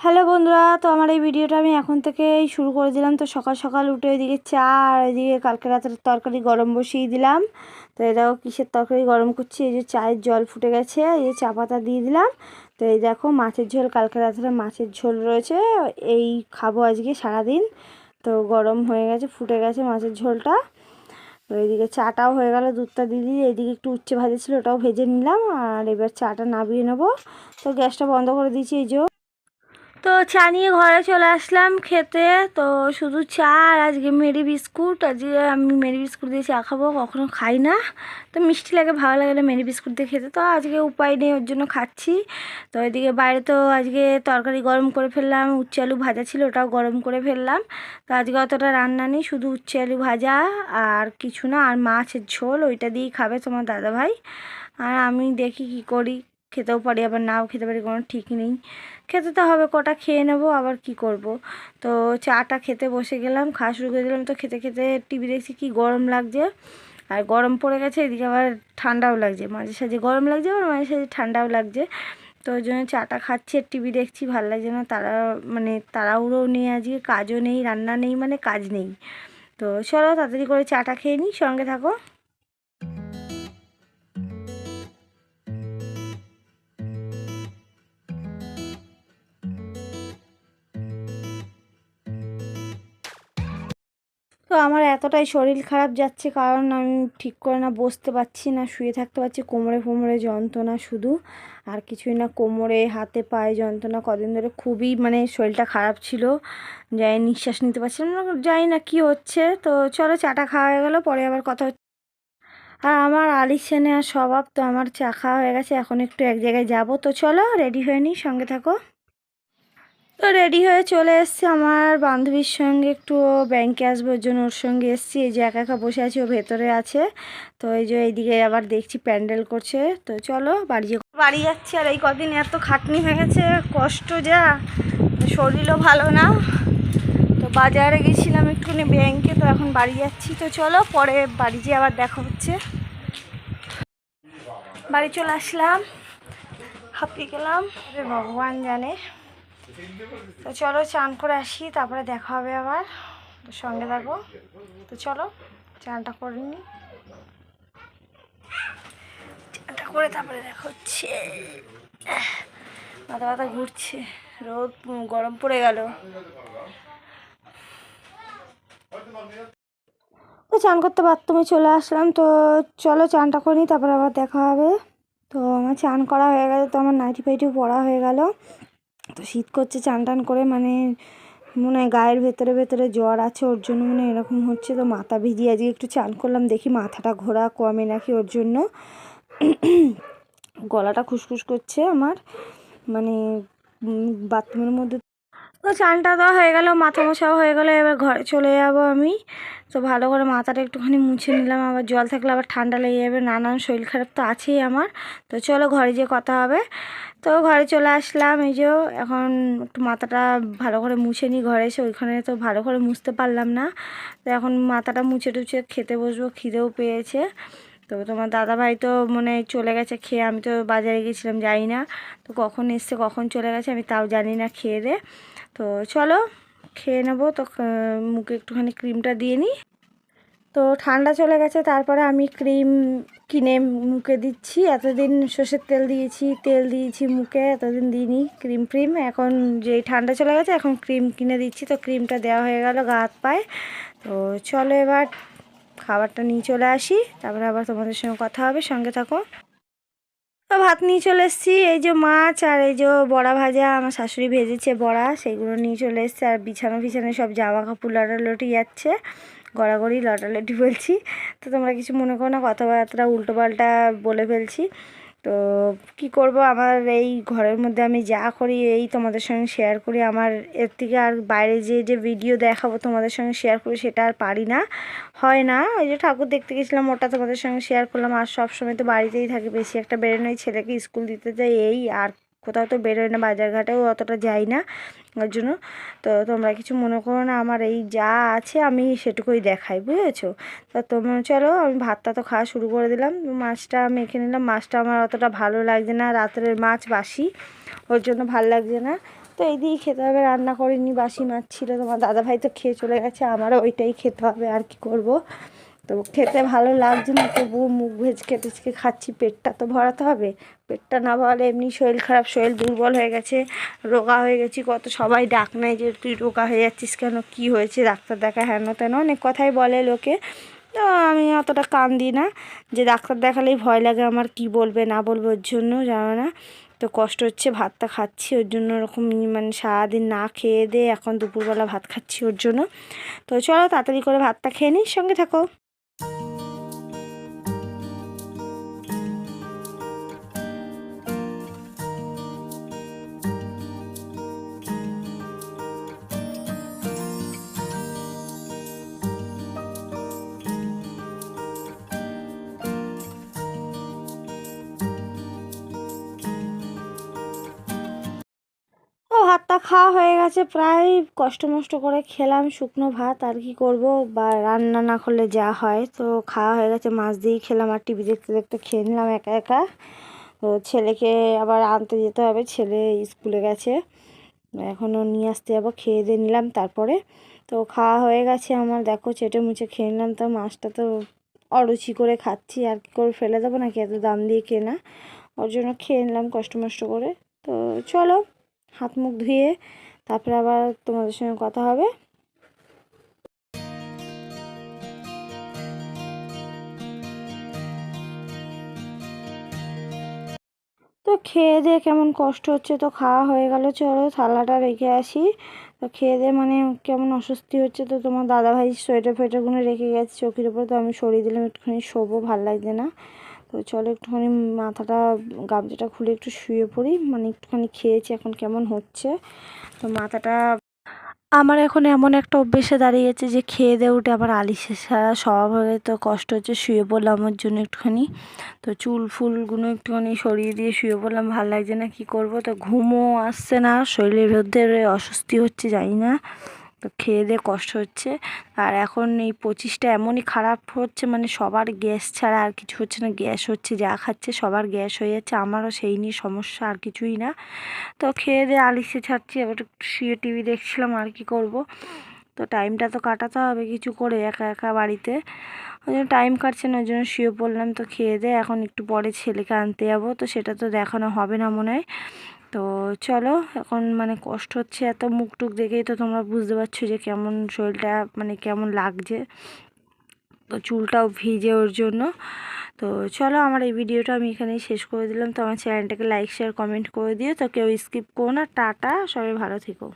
Hello বন্ধুরা, তো আমার এই ভিডিওটা আমি এখন থেকেই শুরু করে দিলাম। তো সকাল সকাল উঠে ওইদিকে চা আর এদিকে কালকে রাতের তরকারি গরম বসিয়ে দিলাম। তো এই দেখো কিসের তরকারি গরম করছি, এই যে চায়ের জল ফুটে গেছে, এই যে চা পাতা দিয়ে দিলাম। তো এই দেখো মাছের ঝোল, কালকে রাতের মাছের ঝোল রয়েছে, এই খাব আজকে সারাদিন। তো গরম হয়ে গেছে, ফুটে গেছে মাছের ঝোলটা। তো এইদিকে চাটাও হয়ে গেল, দুধটা দিয়ে এইদিকে একটু উচ্ছে ভাজা ছিল, ওটাও ভেজে নিলাম। আর এবার চাটা নাবিয়ে নেব। তো গ্যাসটা বন্ধ করে দিয়েছি, এই যে তো চা নিয়ে ঘরে চলে আসলাম খেতে। তো শুধু চা আর আজকে মেরি বিস্কুট। আজকে আমি মেরি বিস্কুট দিয়ে চা খাব, কখনো খাই না। তো মিষ্টি লাগে, ভালো লাগে না মেরি বিস্কুট দিয়ে খেতে। তো আজকে উপায় নেই, ওর জন্য খাচ্ছি। তো এদিকে বাইরে তো আজকে তরকারি গরম করে ফেললাম, উচ্ছে আলু ভাজা ছিল, ওটাও গরম করে ফেললাম। তো আজকে অতটা রান্না নেই, শুধু উচ্ছে আলু ভাজা আর কিছু না, আর মাছের ঝোল, ওইটা দিয়েই খাবে তোমার দাদাভাই। আর আমি দেখি কি করি, খেতেও পারি, আবার নাও খেতে পারি, কোনো ঠিক নেই। খেতে তো হবে, কটা খেয়ে নেব, আবার কি করব? তো চাটা খেতে বসে গেলাম, খাওয়া শুরু করে দিলাম, তো খেতে খেতে টিভি দেখছি কি গরম লাগছে। আর গরম পড়ে গেছে, এদিকে আবার ঠান্ডাও লাগছে, মাঝে সাঝে গরম লাগছে, আবার মাঝে সাঝে ঠান্ডাও লাগছে। তো ওই জন্য চাটা খাচ্ছি আর টিভি দেখছি, ভালো লাগছে না, তারা মানে তাড়াহুড়োও নেই আজকে, কাজও নেই, রান্না নেই মানে কাজ নেই। তো চলো তাড়াতাড়ি করে চাটা খেয়ে নিই, সঙ্গে থাকো। আমার এতটাই শরীর খারাপ যাচ্ছে কারণ আমি ঠিক করে না বসতে পারছি না, শুয়ে থাকতে পারছি, কোমরে ফোমরে যন্ত্রণা শুধু। আর কিছুই না, কোমরে, হাতে, পায়ে যন্ত্রণা, কদিন ধরে খুবই মানে শরীরটা খারাপ ছিল। যাই নিঃশ্বাস নিতে পারছিলাম না, জানি না কী হচ্ছে। তো চলো চাটা খাওয়া হয়ে গেলো, পরে আবার কথা হচ্ছে। আর আমার আলিশে নেওয়ার স্বভাব তো আমার চা খাওয়া হয়ে গেছে, এখন একটু এক জায়গায় যাব। তো চলো রেডি হয়ে নিই, সঙ্গে থাকো। তো রেডি হয়ে চলে এসছি। আমার বান্ধবীর সঙ্গে একটু ব্যাংকে আসব, ওর জন্য ওর সঙ্গে এসছি। এই যে একা একা বসে আছি, ও ভেতরে আছে। তো এই যে এইদিকে আবার দেখছি প্যান্ডেল করছে। তো চলো বাড়ি বাড়ি যাচ্ছি আর এই কদিন এত খাটনি হয়ে গেছে, কষ্ট যা। শরীরও ভালো না। তো বাজারে গেছিলাম একটুখানি ব্যাংকে তো এখন বাড়ি যাচ্ছি। তো চলো পরে বাড়ি যেয়ে আবার দেখা হচ্ছে। বাড়ি চলে আসলাম। হাঁপিয়ে গেলাম। ভগবান জানে। তো চলো চান করে আসি, তারপরে দেখা হবে আবার। তো সঙ্গে থাকো। তো চলো, চানটা করে নিই চানটা করে তারপরে দেখা হচ্ছে। মাথা মাথা ঘুরছে, রোদ, গরম পড়ে গেল। তো চান করতে বাথরুমে চলে আসলাম। তো চলো চানটা করে নিই তারপরে আবার দেখা হবে। তো আমার চান করা হয়ে গেছে, তো আমার নাইটি ফাইটিও পড়া হয়ে গেল। তো শীত করছে, চান টান করে মানে মনে হয় গায়ের ভেতরে ভেতরে জ্বর আছে, ওর জন্য মানে এরকম হচ্ছে। তো মাথা ভিজিয়ে আজকে একটু চান করলাম, দেখি মাথাটা ঘোরা কমে নাকি ওর জন্য। গলাটা খুসখুস করছে আমার মানে বাথরুমের মধ্যে তো চানটা দেওয়া হয়ে গেল, মাথা মোছাও হয়ে গেলো, এবার ঘরে চলে যাব আমি। তো ভালো করে মাথাটা একটুখানি মুছে নিলাম, আবার জল থাকলে আবার ঠান্ডা লেগে যাবে, নানান শরীর খারাপ তো আছেই আমার। তো চলো ঘরে যেয়ে কথা হবে। তো ঘরে চলে আসলাম, এই যে এখন একটু মাথাটা ভালো করে মুছে নিই ঘরে এসে, ওইখানে তো ভালো করে মুছতে পারলাম না। তো এখন মাথাটা মুছে টুছে খেতে বসবো, খিদেও পেয়েছে। তো তোমার দাদাভাই তো মনে চলে গেছে খেয়ে, আমি তো বাজারে গেছিলাম জানি না। তো কখন এসছে, কখন চলে গেছে আমি তাও জানি না খেয়ে দে। তো চলো, খেয়ে নেব। তো মুখে একটুখানি ক্রিমটা দিয়ে নিই। তো ঠান্ডা চলে গেছে, তারপরে আমি ক্রিম কিনে মুখে দিচ্ছি। এতদিন সর্ষের তেল দিয়েছি তেল দিয়েছি মুখে, এতদিন দিইনি ক্রিম ফ্রিম। এখন যেই ঠান্ডা চলে গেছে, এখন ক্রিম কিনে দিচ্ছি। তো ক্রিমটা দেওয়া হয়ে গেল গা হাত পায়ে। তো চলো এবার খাবারটা নিয়ে চলে আসি। তারপরে আবার তোমাদের সঙ্গে কথা হবে। সঙ্গে থাকো। তো ভাত নিয়ে চলে এসেছি। এই যে মাছ আর এই যে বড়া ভাজা আমার শাশুড়ি ভেজেছে বড়া, সেগুলো নিয়ে চলে এসেছে। আর বিছানো ফিছানো সব জামা কাপড় লটালটি যাচ্ছে। গড়াগড়ি লটালটি বলছি। তো তোমরা কিছু মনে করো না, কথাবার্তা উল্টোপাল্টা বলে ফেলছি। তো কি করব? আমার এই ঘরের মধ্যে আমি যা করি, এই তোমাদের সঙ্গে শেয়ার করি। আমার এর থেকে আর বাইরে যে যে ভিডিও দেখাবো তোমাদের সঙ্গে শেয়ার করি, সেটা আর পারি না। হয় না। ওই যে ঠাকুর দেখতে গেছিলাম, ওটা তোমাদের সঙ্গে শেয়ার করলাম। আর সবসময় তো বাড়িতেই থাকি। বেশি একটা বেরোনোই ছেলেকে স্কুল দিতে যাই এই আর কোথাও তো বেরোয় না বাজারঘাটেও অতটা যাই না, ওর জন্য। তো তোমরা কিছু মনে করো না, আমার এই যা আছে আমি সেটুকুই দেখাই, বুঝেছ? তো তোমরা চলো, আমি ভাতটা তো খাওয়া শুরু করে দিলাম। মাছটা আমি মেখে নিলাম। মাছটা আমার অতটা ভালো লাগছে না, রাত্রের মাছ বাসি, ওর জন্য ভালো লাগছে না। তো এই দিয়েই খেতে হবে, রান্না করিনি, বাসি মাছ ছিল, তোমার দাদাভাই তো খেয়ে চলে গেছে, আমারও ওইটাই খেতে হবে, আর কি করব? তো খেতে ভালো লাগছে না, তবুও মুখ ভেজকে টেচকে খাচ্ছি, পেটটা তো ভরাতে হবে। পেটটা না ভরালে এমনি শরীর খারাপ, শরীর দুর্বল হয়ে গেছে, রোগা হয়ে গেছি, কত সবাই ডাক নেয় যে, তুই রোগা হয়ে যাচ্ছিস কেন? কি হয়েছে? ডাক্তার দেখা হেন তেন অনেক কথাই বলে লোকে। তো আমি অতটা কান দিই না, যে ডাক্তার দেখালেই ভয় লাগে, আমার কি বলবে, না বলবে, ওর জন্য জানো না। তো কষ্ট হচ্ছে, ভাতটা খাচ্ছি, ওর জন্য ওরকম মানে সারাদিন না খেয়ে দিয়ে এখন দুপুরবেলা ভাত খাচ্ছি ওর জন্য। তো চলো তাড়াতাড়ি করে ভাতটা খেয়ে নিই, সঙ্গে থাকো। খাওয়া হয়ে গেছে, প্রায় কষ্ট মষ্ট করে খেলাম শুকনো ভাত, আর কি করব? বা রান্না না করলে যা হয়। তো খাওয়া হয়ে গেছে, মাছ দিয়েই খেলাম, আর টিভি দেখতে দেখতে খেয়ে নিলাম একা একা। তো ছেলেকে আবার আনতে যেতে হবে, ছেলে স্কুলে গেছে। এখনও নিয়ে আসতে যাব, খেয়ে দিয়ে নিলাম তারপরে। তো খাওয়া হয়ে গেছে আমার, দেখো চেটে মুছে খেয়ে নিলাম। তো মাছটা তো অরুচি করে খাচ্ছি, আর কি করে ফেলে দেবো? নাকি এত দাম দিয়ে কেনা? ওর জন্য খেয়ে নিলাম কষ্ট মষ্ট করে। তো চলো। হাত মুখ ধুয়ে তারপরে আবার তোমাদের সঙ্গে কথা হবে। তো খেয়ে দিয়ে কেমন কষ্ট হচ্ছে তো খাওয়া হয়ে গেল, চলো থালাটা রেখে আসি। তো খেয়ে দিয়ে মানে কেমন অস্বস্তি হচ্ছে তো তোমার দাদাভাই সোয়েটার ফোয়েটারগুলো রেখে গেছে চোখের উপর তো আমি সরিয়ে দিলাম, একটুখানি শোবো, ভালো লাগছে না। তো চলো একটুখানি মাথাটা, গামছাটা খুলে একটু শুয়ে পড়ি। মানে একটুখানি খেয়েছি, এখন কেমন হচ্ছে? তো মাথাটা আমার এখন এমন একটা অভ্যেসে দাঁড়িয়েছে যে খেয়ে দিয়ে উঠে আমার আলিশে সারা স্বভাব হয়ে তো কষ্ট হচ্ছে, শুয়ে পড়লাম আমার জন্য একটুখানি। তো চুল ফুলগুলো একটুখানি সরিয়ে দিয়ে শুয়ে পড়লাম, ভালো লাগছে না, কি করব? তো ঘুমও আসছে না, শরীরের মধ্যে অস্বস্তি হচ্ছে, জানি না। তো খেয়ে দিয়ে কষ্ট হচ্ছে। আর এখন এই পঁচিশটা এমনই খারাপ হচ্ছে মানে সবার গ্যাস ছাড়া আর কিছু হচ্ছে না। গ্যাস হচ্ছে, যা খাচ্ছে সবার গ্যাস হয়ে যাচ্ছে। আমারও সেই নিয়ে সমস্যা, আর কিছুই না। তো খেয়ে দিয়ে আলিশে ছাড়ছি, এবার একটু শুয়ে টিভি দেখছিলাম, আর কি করব? তো টাইমটা তো কাটাতে হবে কিছু করে একা একা বাড়িতে। ওই জন্য টাইম কাটছে না, ওই জন্য শুয়ে পড়লাম। তো খেয়ে দিয়ে এখন একটু পরে ছেলেকে আনতে যাব। তো সেটা তো দেখানো হবে না মনে হয়। তো চলো, এখন মানে কষ্ট হচ্ছে, এত মুখ টুক দেখেই তো তোমরা বুঝতে পারছ যে কেমন শরীরটা মানে কেমন লাগছে। তো চুলটাও ভিজে ওর জন্য। তো চলো, আমার এই ভিডিওটা আমি এখানেই শেষ করে দিলাম। তো আমার চ্যানেলটাকে লাইক শেয়ার কমেন্ট করে দিও। তো কেউ স্কিপ করো না। টাটা, সবাই ভালো থেকো।